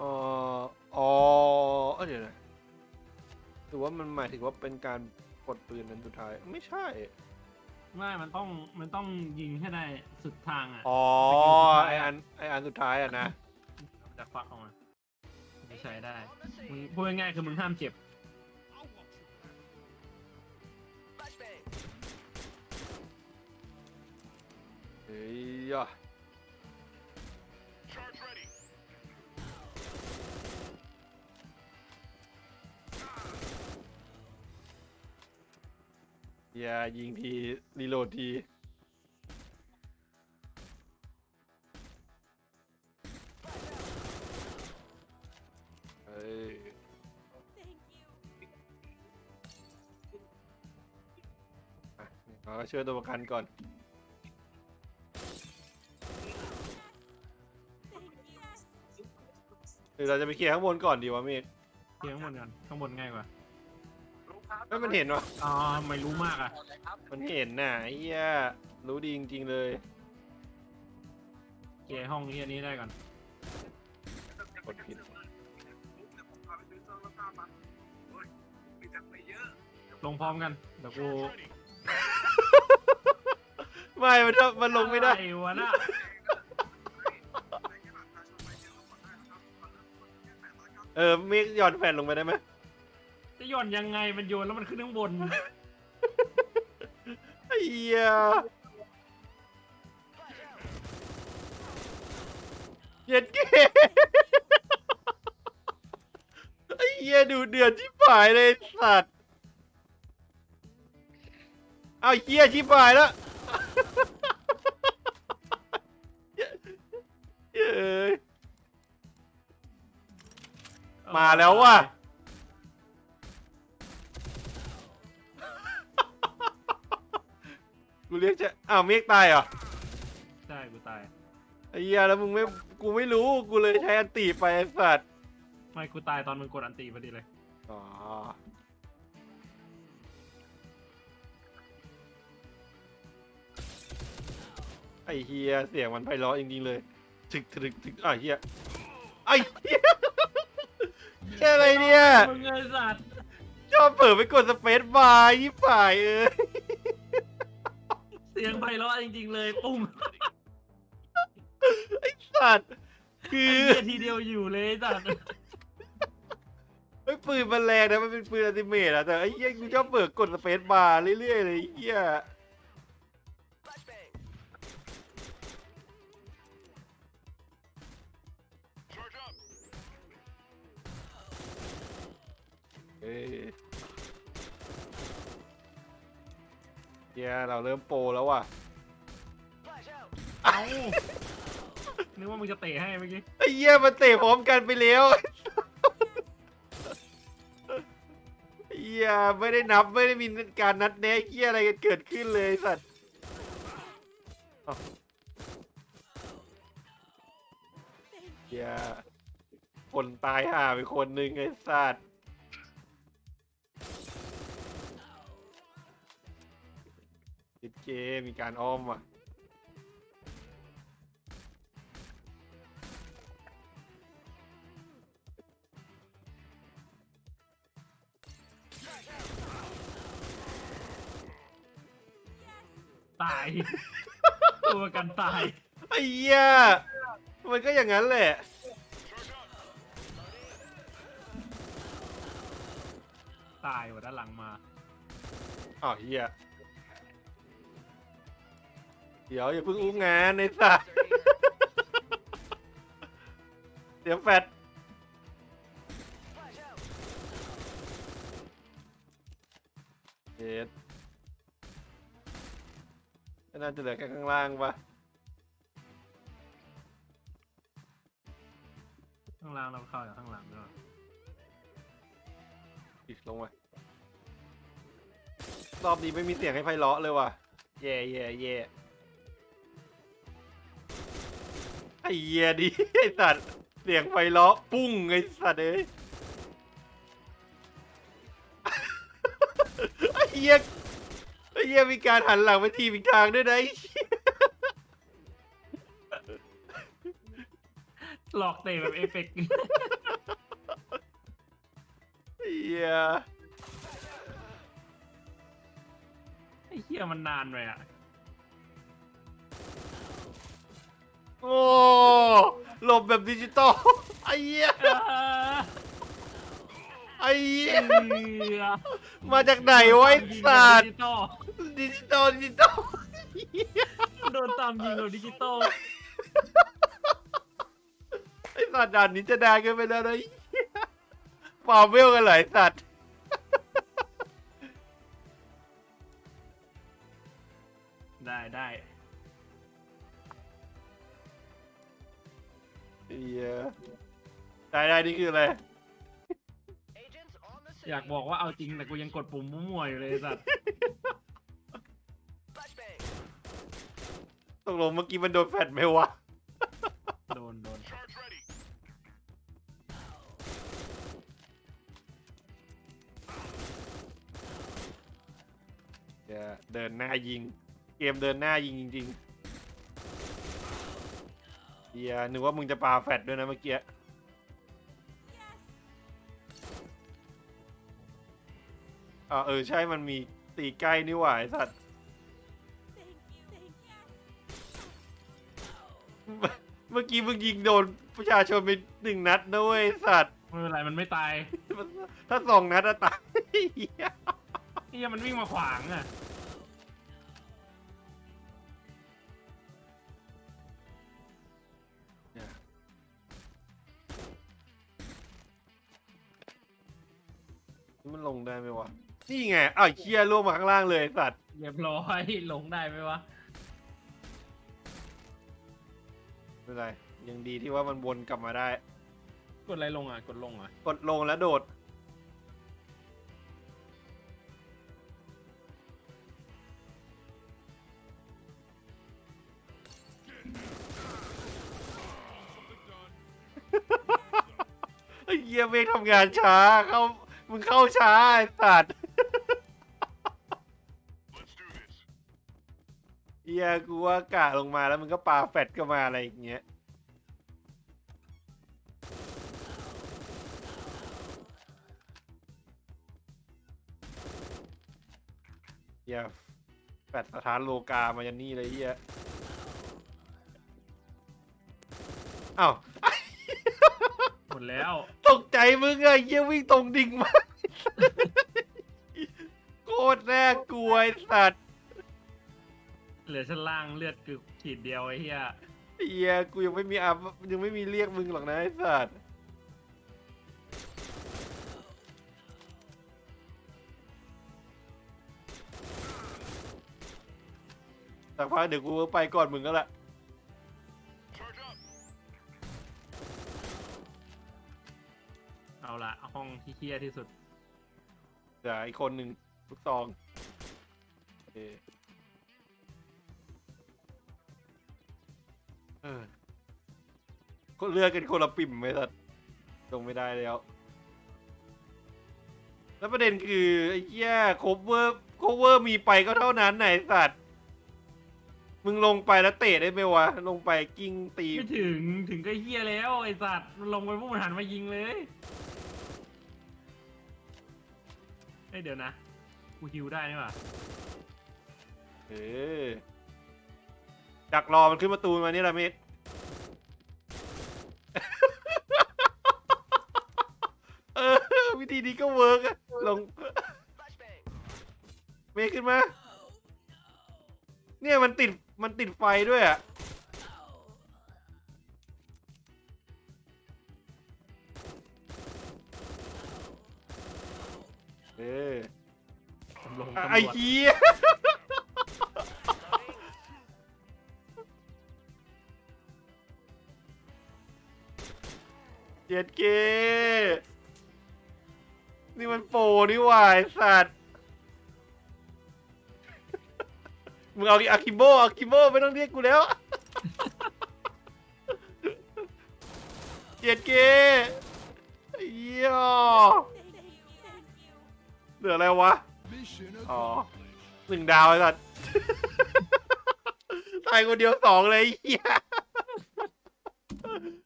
อ๋ออ๋อเอ้ยเดี๋ยวนะหรือว่ามันหมายถึงว่าเป็นการกดปืนนั้นสุดท้าย ไม่ใช่ ไม่มันต้องมันต้องยิงให้ได้สุดทางอะ อ๋อสกิลสุดท้ายไออะอัน ไออันสุดท้ายอะนะ มันจะควักออกมาจะใช้ได้มึงพูดง่ายๆคือมึงห้ามเจ็บ เฮ้ยอะ อย่ายิงทีรีโหลดทีเฮ้ยอะเราก็ช่วยตัวประกันก่อนหรือเราจะไปเคลียร์ข้างบนก่อนดีวะเมฆเทียงข้างบนกันข้างบนง่ายกว่า ไม่มันเห็นวะอ๋อไม่รู้มากอะมันเห็นน่ะไอ้เหี้ยรู้ดีจริงๆเลยเคลียร์ห้องที่อันนี้ได้ก่อนกดผิดลงพร้อมกันเดี๋ยวกูไม่มันมันลงไม่ได้อ้วะน่ะเออเมฆหย่อนแผ่นลงไปได้ไหม จะโย่อนยังไงมันโยนแล้วมันขึ้นข้างบน ไอ้เหี้ยเย็ดเกไอ้เหี้ยดูเดือดที่ฝ่ายเลยสัตว์เอาเหี้ยชิบหายแล้วเย้ยมาแล้วว่ะ เรียกจะอ้าวเมฆตายเหรอใช่กูตายไอ้เหี้ยแล้วมึงไม่กูไม่รู้กูเลยใช้อันตีไปไอ้สัตว์ไม่กูตายตอนมึงกดอันตีพอดีเลยอ๋อไอ้เฮียเสียงมันไพเราะจริงๆเลยถึกถึกถึกอะเฮียไอ้เฮียแค่อะไรเนี่ยมึงไอ้สัตว์ชอบเผลอไปกดสเปซบาร์ยี่ฝ่ายเอ้ยเสียงไพเราะจริง ๆ เลยปุ้งสัตว์คืไอ้อเหี้ยทีเดียวอยู่เลยไอ้สัตว์ไอ้ยปืนมันแรงนะมันเป็นปืนอัลติเมทอะแต่ไอ้เฮียกูชอบเปิดกดสเปซบาร์เรื่อยๆเลยไอ้เฮียเอ้ย เฮียเราเริ่มโปรแล้วว่ะเอ้านึกว่ามึงจะเตะให้เมื่อกี้ไอ้เหี้ยมันเตะพร้อมกันไปแล้วไอ้เหี้ยไม่ได้นับไม่ได้มีการนัดแนะเหี้ยอะไรกันเกิดขึ้นเลยไอ้สัตว์อ้าวเหี้ยคนตายห่าไปคนหนึ่งไอ้สัตว์ เกมมีการอ้อมว่ะตาย ตัวประกันตาย ไอ้เหี้ยมันก็อย่างนั้นแหละ ตายว่ะด้านหลังมา อ้าวเฮีย เดี๋ยวอย่าเพิ่งอุ้งงานในสัตว์เดี๋ยวแฟดเอ็ดน่าจะเหลือแค่ข้างล่างปะข้างล่างเราเข้าจากข้างหลังด้วยอีกลงมารอบนี้ไม่มีเสียงให้ไพเราะเลยว่ะ แย่แย่แย่ เหี้ยดิไอ้สัตว์เสียงไพเราะปุ้งไอ้สัตว์เอ้ยไอ้เหี้ยไอ้เหี้ยมีการหันหลังไปทีมอีกทางด้วยนะไอ้เหี้ยหลอกเตะแบบเอฟเฟกต์เฮีย ไอ้เหี้ยมันนานไปอะ โอ้หลบแบบดิจิตอลไอ้เหี้ยเออไอ้เหี้ยเหี้ยมาจากไหนวะไอ้สัตว์ดิจิตอลดิจิตอลดิจิตอลโดนตามยิงแบบดิจิตอลไอ้สัตว์ด่านนี้จะแดงกันไปแล้วนะไอ้เหี้ยฟาร์มเวลกันหลายสัตว์ได้ได้ เฮียได้ได้นี่คืออะไร อยากบอกว่าเอาจริงแต่กูยังกดปุ่มมั่วๆอยู่เลยไอ้สัตว์ ตกลงเมื่อกี้มันโดนแฟดไหมวะ โดนโดนเดี๋ยวเดินหน้ายิง เกมเดินหน้ายิงจริงๆ เฮียนึกว่ามึงจะปาแฟดด้วยนะเมื่อกี้ อ่าเออ ใช่มันมีตีใกล้นี่หว่าไอสัตว์ เมื่อกี้มึงยิงโดนประชาชนไปหนึ่งนัดนะเว้ยไอ้สัตว์ ไม่เป็นไรมันไม่ตายถ้าสองนัดอะตายเหี้ย เฮียมันวิ่งมาขวางอะ มันลงได้ไหมวะ นี่ไงอ้าวเคียล่วงมาข้างล่างเลยไอ้สัตว์เรียบร้อยลงได้ไหมวะ ไม่เป็นไร ยังดีที่ว่ามันวนกลับมาได้ กดอะไรลงอะ กดลงอะ กดลงแล้วโดด ไอ้เหี้ยไม่ทำงานช้า เข้า มึงเข้าช้าไอ้สัตว์เหี้ยกูว่ากะลงมาแล้วมึงก็ปาแฟดก็มาอะไรอย่างเงี้ย เฮียแฟดสถานโลกามายันนี่เลยเฮียอ้าวห มดแล้ว ตกใจมึงอะเฮียวิ่งตรงดิ่งมาโคตรน่ากลัวไอ้สัตว์เหลือชั้นล่างเลือดคือขีดเดียวไอ้เฮียเฮียกูยังไม่มีอัพยังไม่มีเรียกมึงหรอกนะไอ้สัตว์สักพักเดี๋ยวกูไปก่อนมึงก็ละ เฮียที่สุดเดี๋ยวอีกคนหนึ่งลูกซองโอเคเออก็เลือกกันคนละปิ่มไหมสัตว์ลงไม่ได้แล้ว แล้วประเด็นคือไอ้เหี้ยโคเวอร์โคเวอร์มีไปก็เท่านั้นไหนะไอ้สัตว์ มึงลงไปแล้วเตะได้ไหมวะ ลงไปกิ้งตี ไม่ถึงถึงก็เฮียแล้วไอ้สัตว์มันลงไปพวกมันหันมายิงเลย ฮ้ยเดี๋ยวนะ กูฮิวได้นี่หว่าเออดักรอมันขึ้นประตูมานี่แหละเมฆเออวิธีนี้ก็เวิร์กอะลงเมฆขึ้นมา เนี่ยมันติดมันติดไฟด้วยอะ ไอ้เหี้ยเจ็ดเกนี่มันโปรนี่หว่าไอ้สัตว์ มึงเอาอาคิโบอาคิโบไม่ต้องเรียกกูแล้ว เจ็ดเกเยี่ยเหลืออะไรวะ อ๋อหนึ่งดาวไอ้สัตว์ ตายคนเดียวสองเลยไอ้เหี้ย